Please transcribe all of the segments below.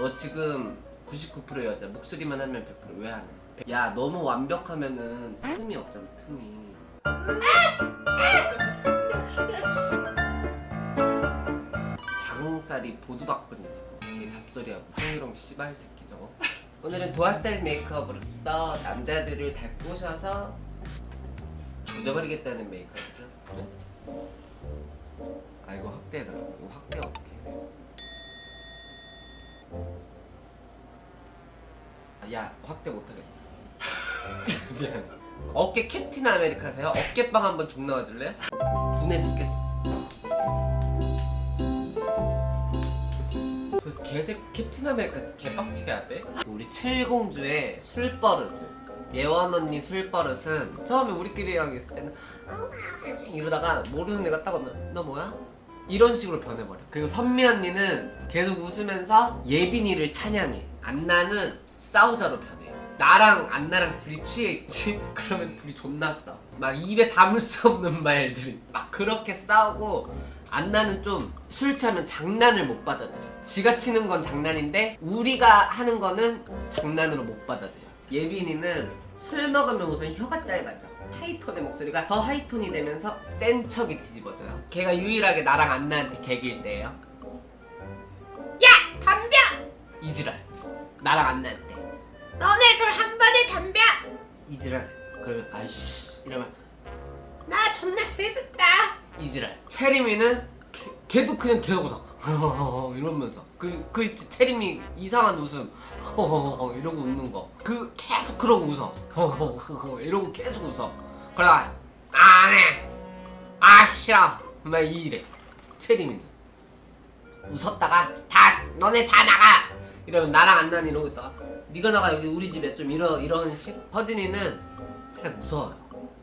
너 지금 99% 여자 목소리만 하면 100%왜 안 해? 야 너무 완벽하면은 틈이 없잖아 틈이. 자궁살이 보두박근이지 걔 잡소리하고 성희롱 씨발 새끼 저거. 오늘은 도화살 메이크업으로써. 남자들을 다 꼬셔서 조져버리겠다는 메이크업이죠. 네? 아 이거 확대해달라 이거 확대 어떻게 야 확대 못하겠다 미안 어깨 캡틴 아메리카세요? 어깨빵 한번 종 나와줄래? 분해 죽겠어 그 개색 캡틴 아메리카 개빡치게 하대? 우리 칠공주의 술버릇을 예원 언니 술버릇은 처음에 우리끼리랑 있을 때는 이러다가 모르는 애가 딱 오면 너 뭐야? 이런 식으로 변해버려 그리고 선미 언니는 계속 웃으면서 예빈이를 찬양해 안나는 싸우자로 변해. 나랑 안나랑 둘이 취해 있지? 그러면 둘이 존나 싸워. 막 입에 담을 수 없는 말들이. 막 그렇게 싸우고 안나는 좀 술 취하면 장난을 못 받아들여. 지가 치는 건 장난인데 우리가 하는 거는 장난으로 못 받아들여. 예빈이는 술 먹으면 우선 혀가 짧아져. 하이톤의 목소리가 더 하이톤이 되면서 센 척이 뒤집어져요. 걔가 유일하게 나랑 안나한테 개길 때예요. 야! 담벼! 이지랄. 나랑 안나한테 너네 둘한 번에 담벼! 이지랄 그러면 아이씨 이러면 나 존나 세졌다. 이지랄. 체리미는 걔- 걔도 그냥 웃어 이러면서. 그, 그 있지 체리미 이상한 웃음. 이러고 웃는 거 그 계속 그러고 웃어. 이러고 계속 웃어. 그러다가 안해 아 싫어 막 이래. 체리미는. 웃었다가 다 너네 다 나가. 이러면 나랑 안난 이러고 있다가 네가 나가 여기 우리 집에 좀 이러 이런 식 허진이는 살짝 무서워요.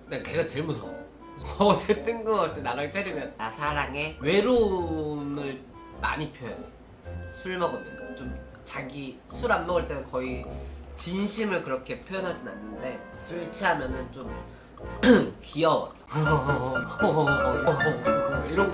근데 걔가 제일 무서워. 어제 뜬금없이 나랑 체리면 나 사랑해? 외로움을 많이 표현. 술 먹으면. 좀 자기 술 안 먹을 때는 거의 진심을 그렇게 표현하진 않는데 술 취하면은 좀 귀여워. 이러고